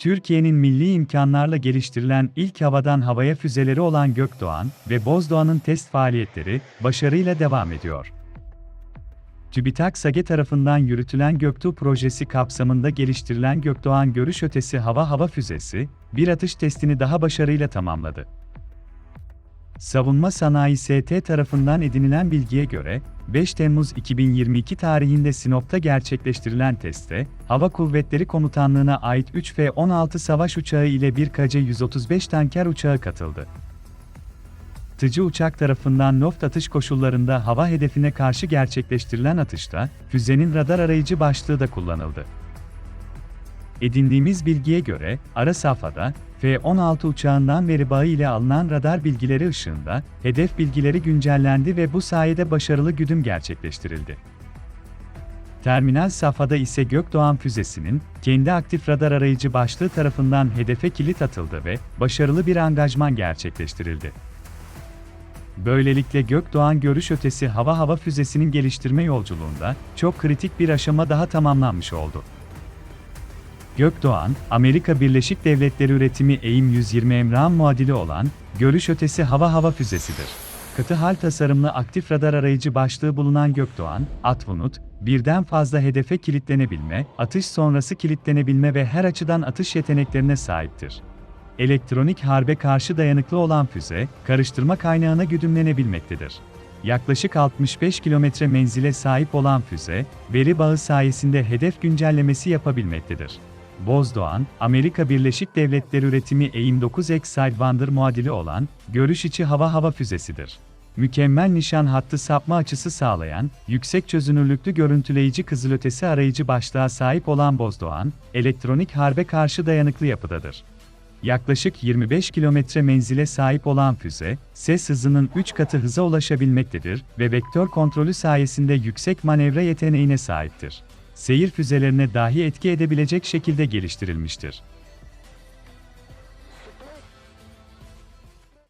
Türkiye'nin milli imkanlarla geliştirilen ilk havadan havaya füzeleri olan Gökdoğan ve Bozdoğan'ın test faaliyetleri başarıyla devam ediyor. TÜBİTAK SAGE tarafından yürütülen Göktuğ projesi kapsamında geliştirilen Gökdoğan görüş ötesi hava hava füzesi, bir atış testini daha başarıyla tamamladı. Savunma Sanayi ST tarafından edinilen bilgiye göre, 5 Temmuz 2022 tarihinde Sinop'ta gerçekleştirilen testte, Hava Kuvvetleri Komutanlığı'na ait 3 F-16 savaş uçağı ile bir KC-135 tanker uçağı katıldı. Tıcı uçak tarafından loft atış koşullarında hava hedefine karşı gerçekleştirilen atışta, füzenin radar arayıcı başlığı da kullanıldı. Edindiğimiz bilgiye göre, ara safhada, F-16 uçağından veri bağı ile alınan radar bilgileri ışığında, hedef bilgileri güncellendi ve bu sayede başarılı güdüm gerçekleştirildi. Terminal safhada ise Gökdoğan füzesinin, kendi aktif radar arayıcı başlığı tarafından hedefe kilit atıldı ve başarılı bir angajman gerçekleştirildi. Böylelikle Gökdoğan görüş ötesi hava hava füzesinin geliştirme yolculuğunda çok kritik bir aşama daha tamamlanmış oldu. Gökdoğan, Amerika Birleşik Devletleri üretimi AIM-120 Emrah'ın muadili olan, görüş ötesi hava hava füzesidir. Katı hal tasarımlı aktif radar arayıcı başlığı bulunan Gökdoğan, Atvunut, birden fazla hedefe kilitlenebilme, atış sonrası kilitlenebilme ve her açıdan atış yeteneklerine sahiptir. Elektronik harbe karşı dayanıklı olan füze, karıştırma kaynağına güdümlenebilmektedir. Yaklaşık 65 kilometre menzile sahip olan füze, veri bağı sayesinde hedef güncellemesi yapabilmektedir. Bozdoğan, Amerika Birleşik Devletleri üretimi AIM-9X Sidewinder muadili olan, görüş içi hava hava füzesidir. Mükemmel nişan hattı sapma açısı sağlayan, yüksek çözünürlüklü görüntüleyici kızılötesi arayıcı başlığa sahip olan Bozdoğan, elektronik harbe karşı dayanıklı yapıdadır. Yaklaşık 25 kilometre menzile sahip olan füze, ses hızının 3 katı hıza ulaşabilmektedir ve vektör kontrolü sayesinde yüksek manevra yeteneğine sahiptir. Seyir füzelerine dahi etki edebilecek şekilde geliştirilmiştir.